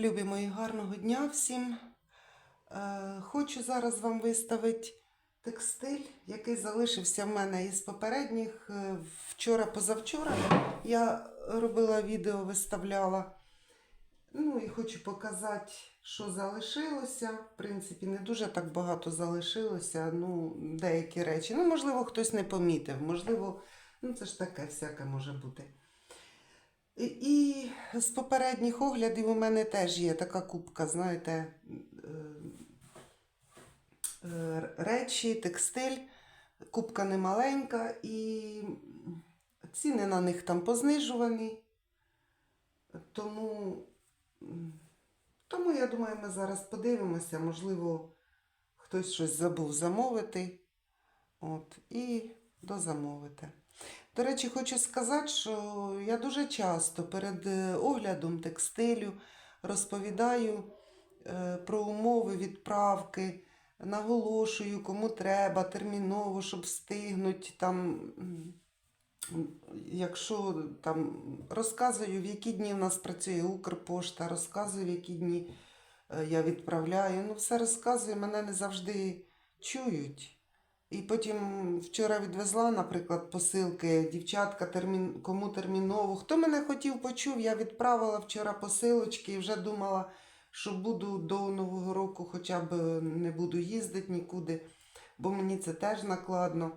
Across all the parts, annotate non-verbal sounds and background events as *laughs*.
Любі мої, гарного дня всім. Е, хочу зараз вам виставити текстиль, який залишився в мене із попередніх. Е, Вчора, позавчора я робила відео, виставляла. Ну і хочу показати, що залишилося. В принципі, не дуже так багато залишилося. Ну, деякі речі. Ну, можливо, хтось не помітив, можливо, ну це ж таке всяке може бути. І, з попередніх оглядів у мене теж є така кубка, знаєте, е, е, речі, текстиль. Кубка не маленька, і ціни на них там познижувані. Тому, тому я думаю, ми зараз подивимося, можливо, хтось щось забув замовити. От, і дозамовити. До речі, хочу сказати, що я дуже часто перед е, оглядом текстилю розповідаю е, про умови відправки, наголошую, кому треба, терміново, щоб встигнути. Там, якщо там розказую, в які дні в нас працює Укрпошта, розказую, в які дні е, я відправляю. Ну, все розказую, мене не завжди чують. І потім вчора відвезла, наприклад, посилки, дівчатка термін... кому терміново. Хто мене хотів, почув, я відправила вчора посилочки і вже думала, що буду до Нового року хоча б не буду їздити нікуди, бо мені це теж накладно.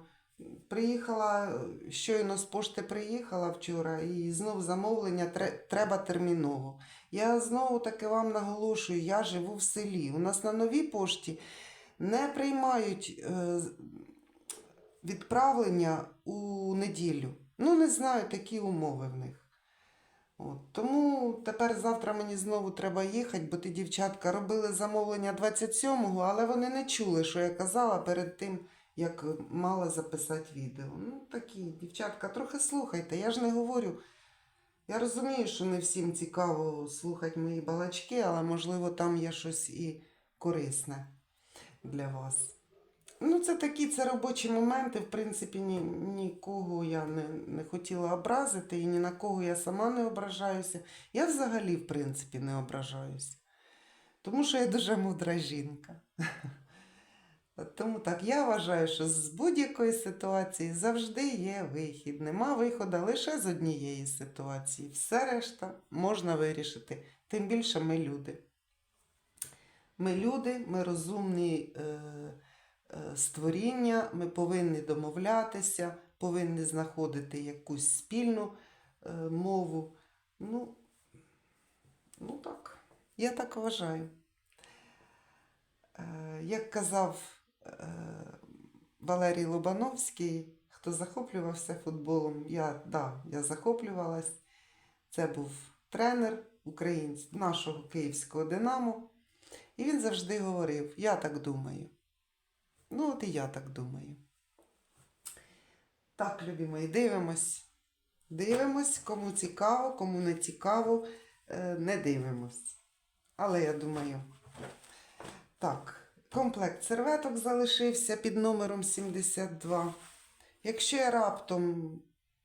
Приїхала, щойно з пошти приїхала вчора, і знов замовлення треба терміново. Я знову таки вам наголошую, я живу в селі. У нас на новій пошті не приймають е, відправлення у неділю. Ну, не знаю, такі умови в них. От. Тому тепер завтра мені знову треба їхати, бо ті дівчатка робили замовлення 27-го, але вони не чули, що я казала перед тим, як мала записати відео. Ну, такі, дівчатка, трохи слухайте, я ж не говорю. Я розумію, що не всім цікаво слухати мої балачки, але можливо там є щось і корисне для вас. Ну, це такі це робочі моменти. В принципі, ні, нікого я не, не хотіла образити і ні на кого я сама не ображаюся. Я взагалі, в принципі, не ображаюся. Тому що я дуже мудра жінка. Тому так, я вважаю, що з будь-якої ситуації завжди є вихід. Нема виходу лише з однієї ситуації. Все решта можна вирішити. Тим більше ми люди. Ми люди, ми розумні е, створіння, ми повинні домовлятися, повинні знаходити якусь спільну е, мову. Ну, ну так, я так вважаю. Е, як казав е, Валерій Лобановський, хто захоплювався футболом, я, да, я захоплювалась. Це був тренер українсь, нашого київського Динамо. І він завжди говорив: Я так думаю. Ну, от і я так думаю. Так, любі мої, дивимось. Дивимось, кому цікаво, кому не цікаво, е, не дивимось. Але я думаю. Так, комплект серветок залишився під номером 72. Якщо я раптом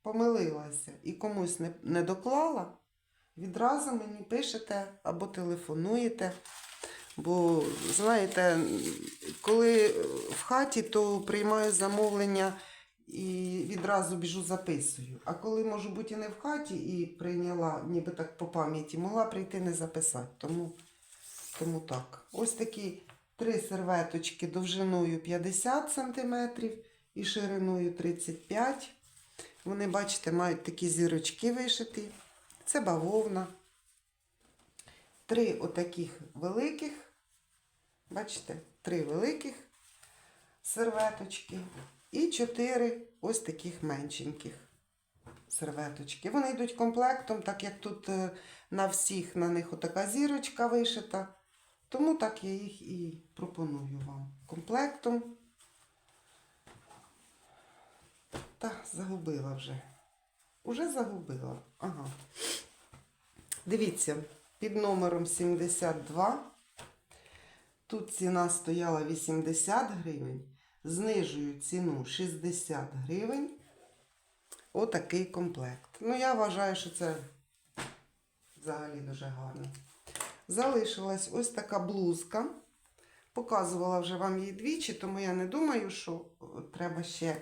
помилилася і комусь не, не доклала, відразу мені пишете або телефонуєте. Бо, знаєте, коли хаті, то приймаю замовлення і відразу біжу записую. А коли можу бути і не в хаті і прийняла, ніби так по пам'яті, могла прийти не записати. Тому, тому так. Ось такі три серветочки довжиною 50 см і шириною 35 Вони, бачите, мають такі зірочки вишиті. Це бавовна. Три отаких великих. Бачите, три великих серветочки і чотири ось таких меншеньких серветочки. Вони йдуть комплектом, так як тут е, на всіх на них отака зірочка вишита. Тому так я їх і пропоную вам комплектом. Та, загубила вже. Уже загубила. Ага. Дивіться, під номером 72. Тут ціна стояла 80 гривень. Знижую ціну 60 гривень. Отакий комплект. Ну, я вважаю, що це взагалі дуже гарно. залишилась ось така блузка. Показувала вже вам її двічі, тому я не думаю, що е, треба ще,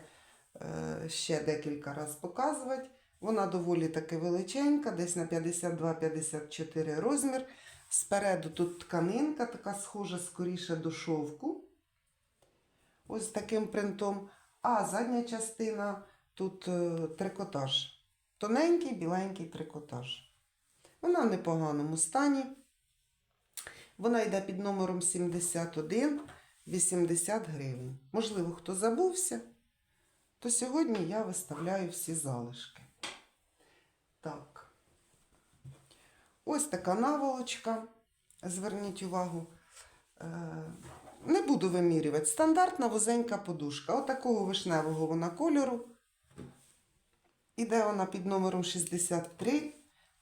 е, ще декілька разів показувати. Вона доволі таки величенька, десь на 52-54 розмір. Спереду тут тканинка, така схожа скоріше до шовку. Ось таким принтом. А задня частина тут е, трикотаж. Тоненький біленький трикотаж. Вона в непоганому стані. Вона йде під номером 71 80 гривень. Можливо, хто забувся, то сьогодні я виставляю всі залишки. Так. Ось така наволочка. Зверніть увагу. Не буду вимірювати. Стандартна вузенька подушка. Отакого вишневого вона кольору. Іде вона під номером 63.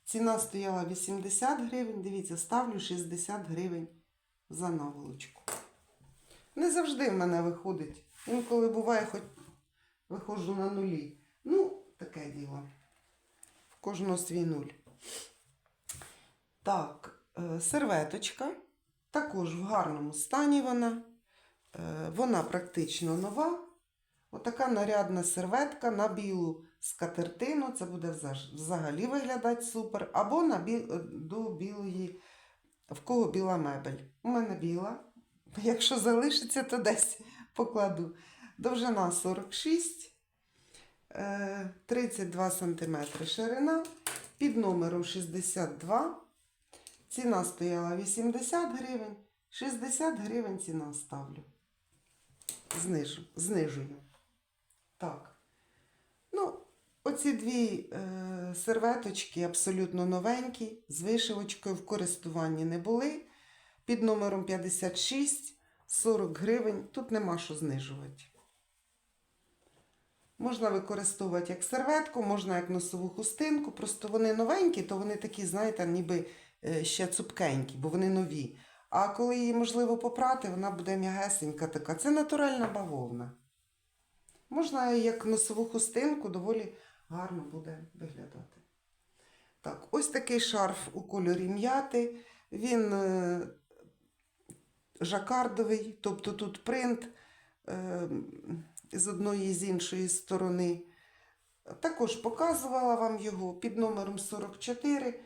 Ціна стояла 80 гривень. Дивіться, ставлю 60 гривень за наволочку. Не завжди в мене виходить. Інколи буває, хоч виходжу на нулі. Ну, таке діло. В кожного свій нуль. Так, е, серветочка. Також в гарному стані вона. Е, Вона практично нова. Отака нарядна серветка на білу скатертину. Це буде взагалі виглядати супер. Або на бі... е, до білої, в кого біла мебель. У мене біла. Якщо залишиться, то десь покладу. Довжина 46, е, 32 см ширина, під номером 62. Ціна стояла 80 гривень, 60 гривень ціна ставлю. Знижу, знижую. Так. Ну, оці дві е, серветочки абсолютно новенькі, з вишивочкою в користуванні не були. Під номером 56 40 гривень. Тут нема що знижувати. Можна використовувати як серветку, можна як носову хустинку. Просто вони новенькі, то вони такі, знаєте, ніби ще цупкенькі, бо вони нові. А коли її можливо попрати, вона буде м'ягесенька така. Це натуральна бавовна. Можна як носову хустинку, доволі гарно буде виглядати. Так, ось такий шарф у кольорі м'яти. Він е, жакардовий, тобто тут принт е, з одної з іншої сторони. Також показувала вам його під номером 44.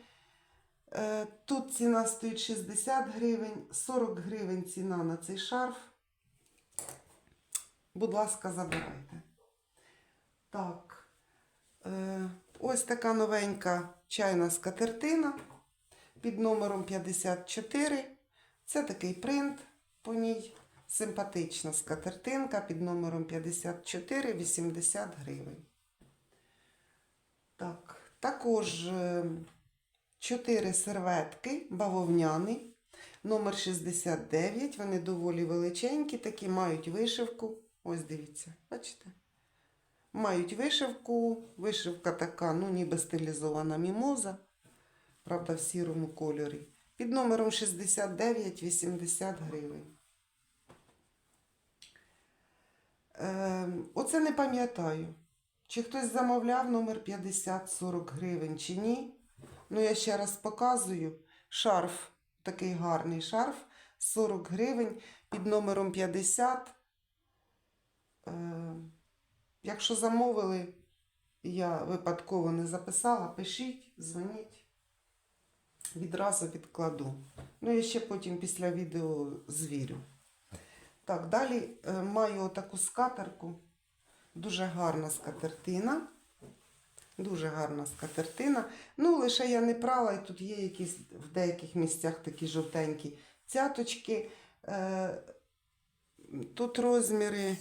Е, Тут ціна стоїть 60 гривень, 40 гривень ціна на цей шарф. Будь ласка, забирайте. Так. Е, Ось така новенька чайна скатертина під номером 54. Це такий принт по ній. Симпатична скатертинка під номером 54, 80 гривень. Так, також е, 4 серветки бавовняні, номер 69. Вони доволі величенькі, такі мають вишивку. Ось дивіться, бачите? Мають вишивку. Вишивка така, ну, ніби стилізована мімоза. Правда, в сірому кольорі. Під номером 69 80 гривень. Е, оце не пам'ятаю. Чи хтось замовляв номер 50-40 гривень чи ні. Ну, я ще раз показую. Шарф, такий гарний шарф, 40 гривень під номером 50. Е, якщо замовили, я випадково не записала, пишіть, дзвоніть. Відразу відкладу. Ну, я ще потім після відео звірю. Так, далі е, маю таку скатерку. Дуже гарна скатертина. Дуже гарна скатертина. Ну, лише я не прала, і тут є якісь в деяких місцях такі жовтенькі цяточки. Е, тут розміри.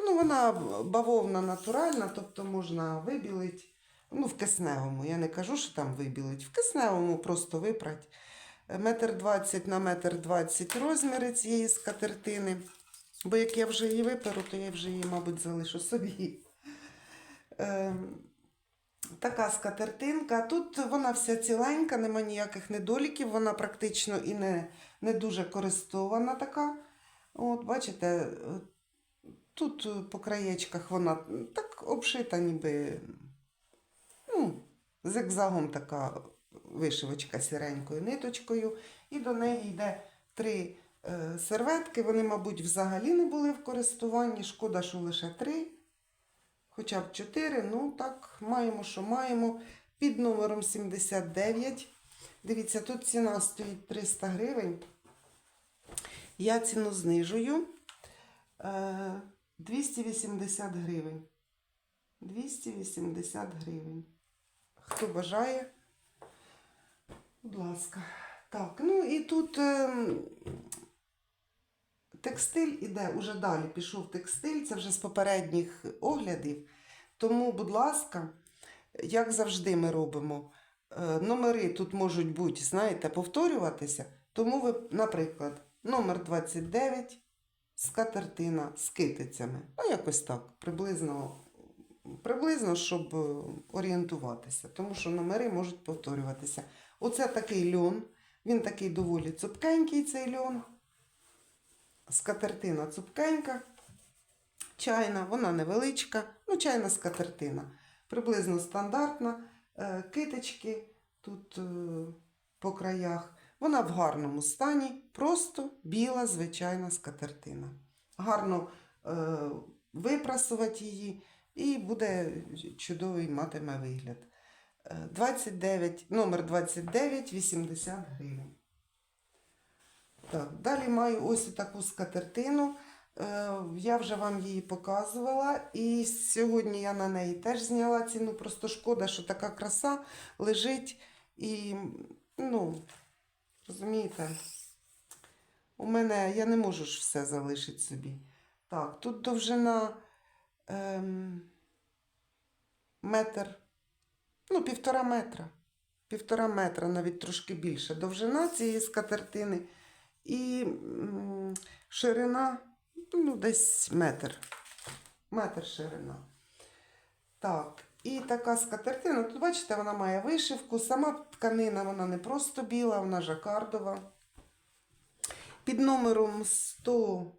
Ну, вона бавовна натуральна, тобто можна вибілити. Ну, в кисневому. Я не кажу, що там вибілить. В кисневому просто випрать. Метр двадцять на метр двадцять розміри цієї скатертини. Бо як я вже її виперу, то я вже її, мабуть, залишу собі. Така скатертинка. Тут вона вся ціленька, нема ніяких недоліків, вона практично і не, не дуже користована така. От, бачите, тут по краєчках вона так обшита, ніби ну, зигзагом така вишивочка сіренькою ниточкою, і до неї йде три е, серветки. Вони, мабуть, взагалі не були в користуванні. Шкода, що лише три, хоча б чотири. Ну так, маємо, що маємо. Під номером 79. Дивіться, тут ціна стоїть 300 гривень. Я ціну знижую. Е, 280 гривень. 280 гривень. Хто бажає, будь ласка. Так, ну і тут ем, текстиль іде уже далі. Пішов текстиль, це вже з попередніх оглядів. Тому, будь ласка, як завжди ми робимо, е, номери тут можуть бути, знаєте, повторюватися. Тому ви, наприклад, номер 29 скатертина з китицями. Ну, якось так, приблизно, приблизно, щоб е, орієнтуватися, тому що номери можуть повторюватися. Оце такий льон. Він такий доволі цупкенький, цей льон. Скатертина цупкенька, чайна, вона невеличка, ну, чайна скатертина. Приблизно стандартна. Е, Китички тут е, по краях. Вона в гарному стані, просто біла звичайна скатертина. Гарно е, випрасувати її і буде чудовий матиме вигляд. Е, 29, номер 29, 80 гривень. Так, далі маю ось таку скатертину. Е, Я вже вам її показувала, і сьогодні я на неї теж зняла ціну. Просто шкода, що така краса лежить і, ну, розумієте, у мене я не можу ж все залишити собі. Так, тут довжина ем, метр, ну, півтора метра. Півтора метра, навіть трошки більше. Довжина цієї скатертини і ширина ну, десь метр. Метр ширина. Так, і така скатертина. Тут, бачите, вона має вишивку. Сама тканина вона не просто біла, вона жакардова. Під номером 100,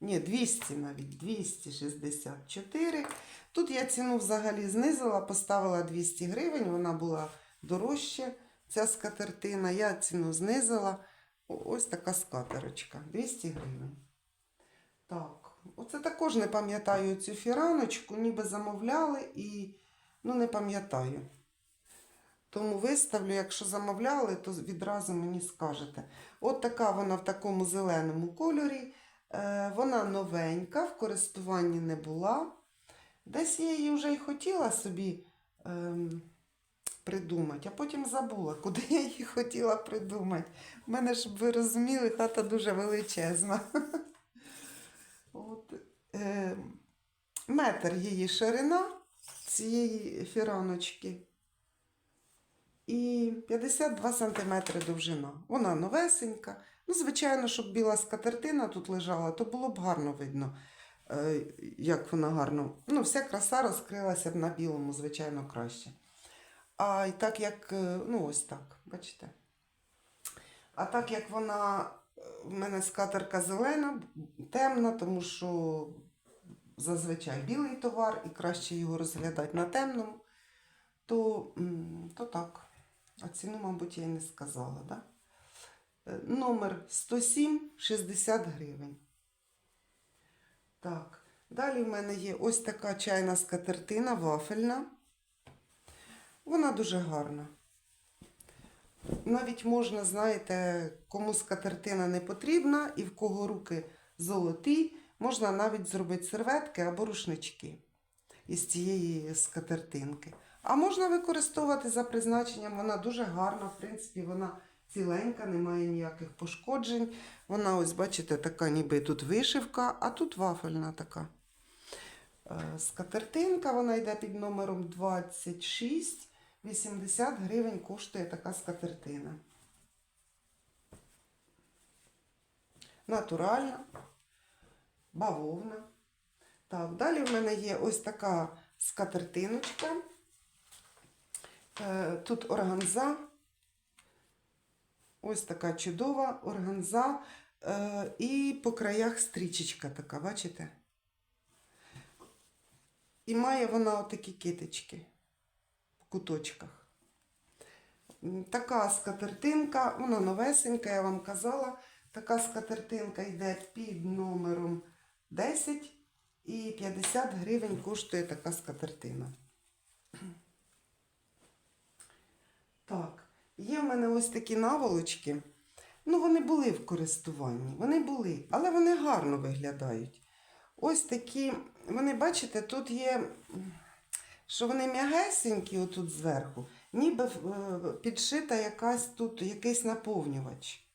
ні, 200 навіть, 264. Тут я ціну взагалі знизила, поставила 200 гривень, вона була дорожча, ця скатертина. Я ціну знизила. Ось така скатерочка, 200 гривень. Так, оце також не пам'ятаю цю фіраночку, ніби замовляли і ну не пам'ятаю. Тому виставлю, якщо замовляли, то відразу мені скажете. От така вона в такому зеленому кольорі. Е, вона новенька, в користуванні не була. Десь я її вже й хотіла собі ем, придумати, а потім забула, куди я її хотіла придумати. У мене, щоб ви розуміли, хата дуже величезна. *laughs* От, е, метр її ширина цієї фіраночки. І 52 см довжина. Вона новесенька. Ну, звичайно, щоб біла скатертина тут лежала, то було б гарно видно, е, як вона гарно. Ну, вся краса розкрилася б на білому, звичайно, краще. А так як, е, ну, ось так, бачите. А так як вона е, в мене скатерка зелена, темна, тому що зазвичай білий товар і краще його розглядати на темному, то, то так. А ціну, мабуть, я й не сказала, да? Е, Номер 107 60 гривень. Так. Далі в мене є ось така чайна скатертина вафельна. Вона дуже гарна. Навіть можна, знаєте, кому скатертина не потрібна і в кого руки золоті, можна навіть зробити серветки або рушнички із цієї скатертинки. А можна використовувати за призначенням, вона дуже гарна, в принципі, вона ціленька, немає ніяких пошкоджень. Вона, ось, бачите, така ніби тут вишивка, а тут вафельна така. Е, Скатертинка, вона йде під номером 26. 80 гривень коштує така скатертина. Натуральна, бавовна. Так, далі в мене є ось така скатертиночка. Е, Тут органза. Ось така чудова органза. Е, І по краях стрічечка така, бачите? І має вона отакі китички в куточках. Така скатертинка, вона новесенька, я вам казала. Така скатертинка йде під номером 10 і 50 гривень коштує така скатертина. Так, є в мене ось такі наволочки. Ну, вони були в користуванні, вони були, але вони гарно виглядають. Ось такі, вони, бачите, тут є, що вони м'ягесенькі отут зверху, ніби е, підшита якась тут якийсь наповнювач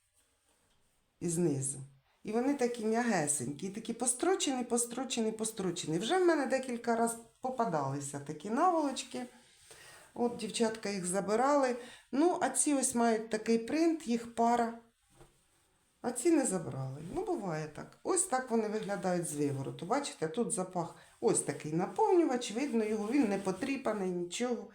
знизу. І вони такі м'ягесенькі, такі построчені, построчені, построчені. Вже в мене декілька разів попадалися такі наволочки. От дівчатка їх забирали. Ну, а ці ось мають такий принт, їх пара. А ці не забрали. Ну, буває так. Ось так вони виглядають з вивороту. Бачите, тут запах ось такий наповнювач, видно його, він не потріпаний, нічого,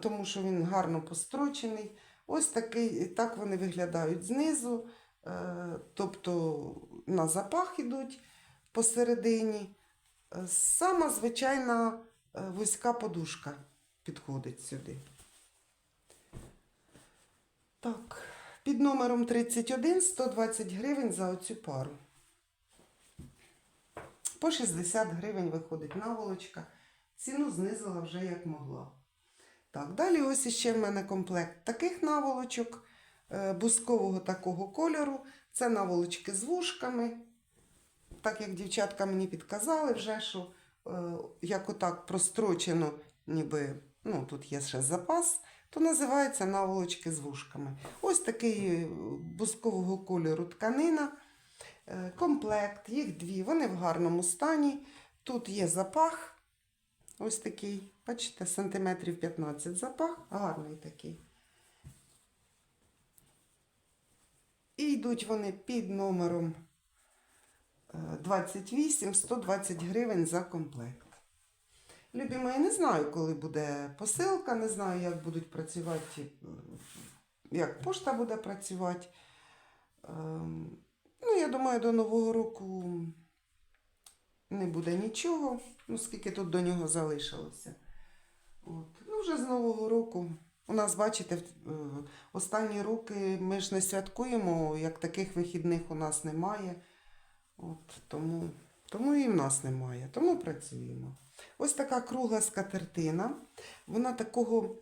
тому що він гарно построчений. Ось такий, так вони виглядають знизу, е, тобто на запах ідуть посередині. Е, Сама звичайна е, вузька подушка підходить сюди. Так, під номером 31 120 гривень за оцю пару. По 60 гривень виходить наволочка. Ціну знизила вже як могла. Так, далі ось іще в мене комплект таких наволочок е, бускового такого кольору. Це наволочки з вушками. Так як дівчатка мені підказали вже, що е, як отак прострочено, ніби ну, тут є ще запас, то називається наволочки з вушками. Ось такий е, бускового кольору тканина, комплект, їх дві, вони в гарному стані. Тут є запах. Ось такий, бачите, сантиметрів 15 запах, гарний такий. І йдуть вони під номером е, 28 120 гривень за комплект. Любі мої, не знаю, коли буде посилка, не знаю, як будуть працювати, е, як пошта буде працювати. Ну, я думаю, до Нового року не буде нічого, ну скільки тут до нього залишилося. От. Ну, вже з Нового року. У нас, бачите, е, останні роки ми ж не святкуємо, як таких вихідних у нас немає. От, тому, тому і в нас немає, тому працюємо. Ось така кругла скатертина. Вона такого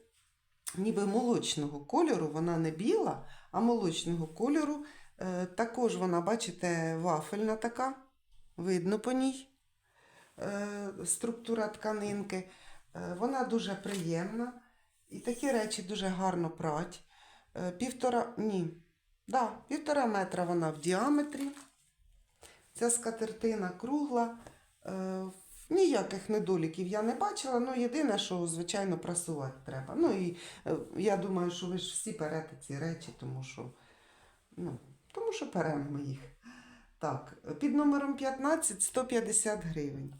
ніби молочного кольору, вона не біла, а молочного кольору. Е, також вона, бачите, вафельна така, видно по ній е, структура тканинки. Е, вона дуже приємна. І такі речі дуже гарно прать. Півтора, ні, да, півтора метра вона в діаметрі. Ця скатертина кругла. Ніяких недоліків я не бачила. Ну, єдине, що, звичайно, прасувати треба. Ну і я думаю, що ви ж всі берете ці речі, тому що, ну, тому що беремо ми їх. Так, під номером 15 150 гривень.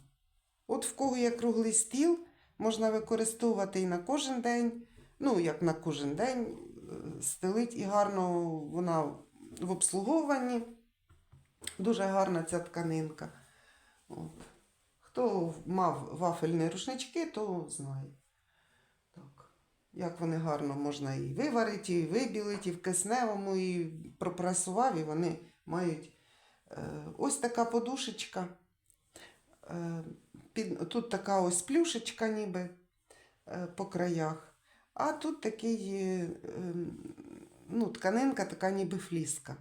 От в кого є круглий стіл, можна використовувати і на кожен день. Ну, як на кожен день, е, стелить і гарно вона в обслуговуванні. Дуже гарна ця тканинка. От. Хто мав вафельні рушнички, то знає. Як вони гарно можна і виварити, і вибілити, і в кисневому, і пропрасував, і вони мають е, ось така подушечка. Е, тут така ось плюшечка ніби е, по краях. А тут такий, ем, ну, тканинка, така ніби фліска.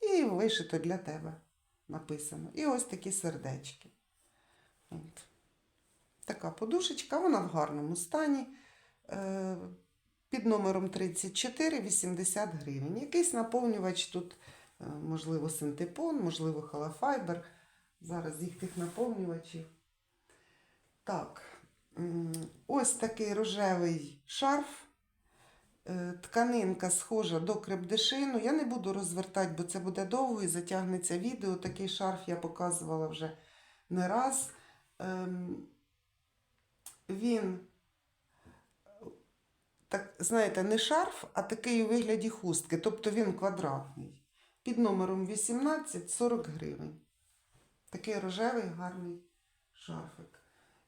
І вишито для тебе написано. І ось такі сердечки. От. Така подушечка, вона в гарному стані. Е, під номером 34 80 гривень. Якийсь наповнювач тут, е, можливо, синтепон, можливо, холофайбер. Зараз їх тих наповнювачів. Так, ось такий рожевий шарф. Е, Тканинка схожа до крепдешину. Я не буду розвертати, бо це буде довго і затягнеться відео. Такий шарф я показувала вже не раз. Ем, Він, так, знаєте, не шарф, а такий у вигляді хустки. Тобто він квадратний. Під номером 18 40 гривень. Такий рожевий гарний шарфик.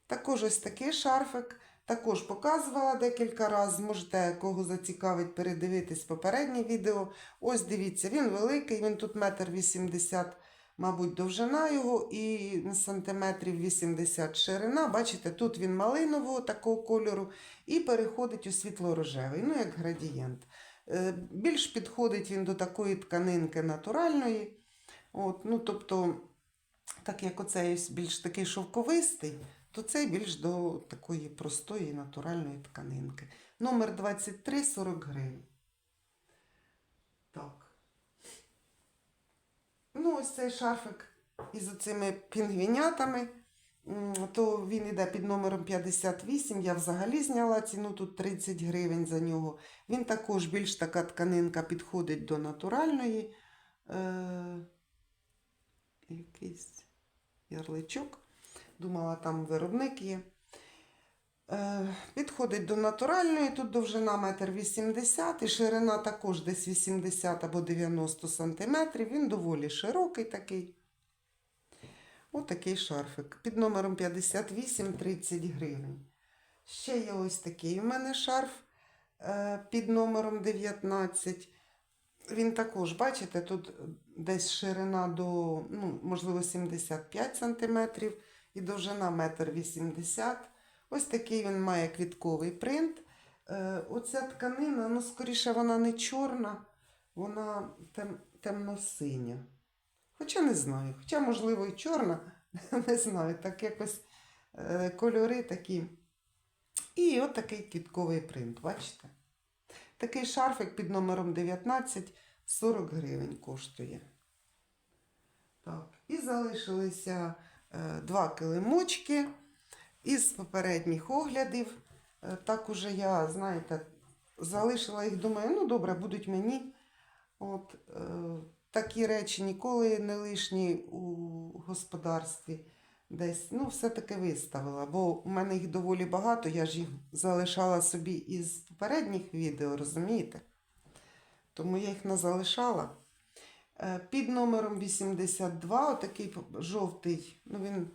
Також ось такий шарфик Також показувала декілька разів. Можете кого зацікавить передивитись попереднє відео. Ось дивіться, він великий, він тут метр вісімдесят, мабуть, довжина його і сантиметрів 80 ширина. Бачите, тут він малинового такого кольору і переходить у світло-рожевий, ну як градієнт. Е, Більш підходить він до такої тканинки натуральної. От, ну, тобто, так як оцей більш такий шовковистий, то цей більш до такої простої натуральної тканинки. Номер 23 40 гривень. Так. Ну, ось цей шарфик із оцими пінгвінятами. То він іде під номером 58. Я взагалі зняла ціну тут 30 гривень за нього. Він також більш така тканинка підходить до натуральної. Е- якийсь ярличок. Думала, там виробник є. Е, підходить до натуральної, тут довжина 1,80 м ширина також десь 80 або 90 см. Він доволі широкий такий. Отакий шарфик. Під номером 58 30 гривень. Ще є ось такий у мене шарф е, під номером 19. Він також, бачите, тут десь ширина до, ну, можливо, 75 см і довжина 1,80 м. Ось такий він має квітковий принт. Е, оця тканина, ну, скоріше, вона не чорна, вона тем, темно-синя. Хоча не знаю, хоча, можливо, і чорна, *laughs* не знаю, так якось е, кольори такі. І от такий квітковий принт, бачите? Такий шарфик під номером 19 40 гривень коштує. Так, і залишилися е, два килимочки із попередніх оглядів. Е, так уже я, знаєте, залишила їх, думаю, ну добре, будуть мені. От, е, такі речі ніколи не лишні у господарстві. Десь, ну, все-таки виставила, бо у мене їх доволі багато, я ж їх залишала собі із попередніх відео, розумієте? Тому я їх не залишала. Е, Під номером 82, отакий жовтий, ну він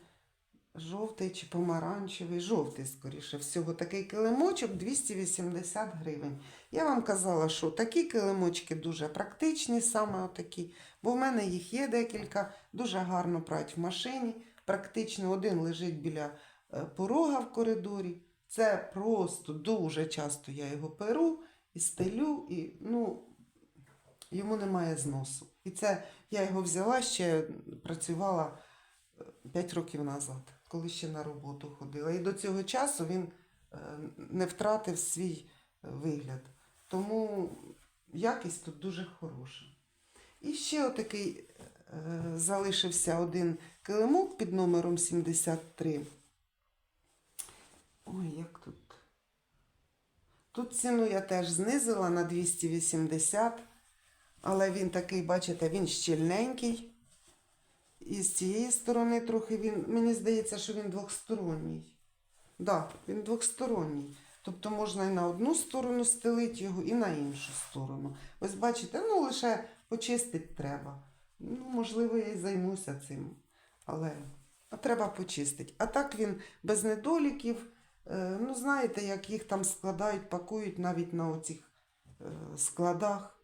жовтий чи помаранчевий, жовтий, скоріше всього, такий килимочок 280 гривень. Я вам казала, що такі килимочки дуже практичні, саме отакі, бо в мене їх є декілька, дуже гарно прать в машині. Практично один лежить біля е, порога в коридорі. Це просто дуже часто я його перу і стелю, і ну, йому немає зносу. І це я його взяла ще працювала 5 років назад, коли ще на роботу ходила. І до цього часу він е, не втратив свій е, вигляд. Тому якість тут дуже хороша. І ще отакий е, залишився один килимок під номером 73. Ой, як тут. Тут ціну я теж знизила на 280, але він такий, бачите, він щільненький. І з цієї сторони трохи він, мені здається, що він двохсторонній. Так, да, він двохсторонній. Тобто можна і на одну сторону стелити його, і на іншу сторону. Ось бачите, ну лише почистити треба. Ну, можливо, я і займуся цим. Але треба почистити. А так він без недоліків. Е, ну, знаєте, як їх там складають, пакують навіть на оцих е, складах.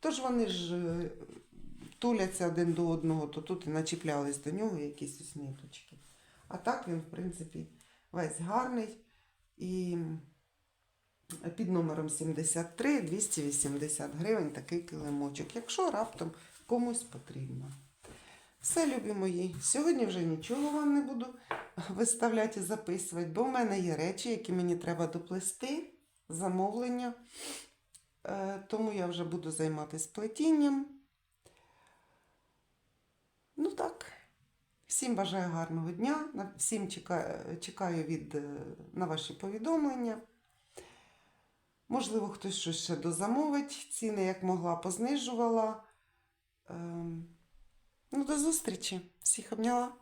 Тож вони ж е, туляться один до одного, то тут і начіплялись до нього якісь ось ниточки. А так він, в принципі, весь гарний. І під номером 73 280 гривень такий килимочок, якщо раптом комусь потрібно. Все, любі мої, сьогодні вже нічого вам не буду виставляти і записувати, бо в мене є речі, які мені треба доплести, замовлення. Е, Тому я вже буду займатися плетінням. Ну так, всім бажаю гарного дня. Всім чекаю, чекаю від, е, на ваші повідомлення. Можливо, хтось щось ще дозамовить. Ціни, як могла, познижувала. Ем, Ну, до зустрічі. Всіх обняла.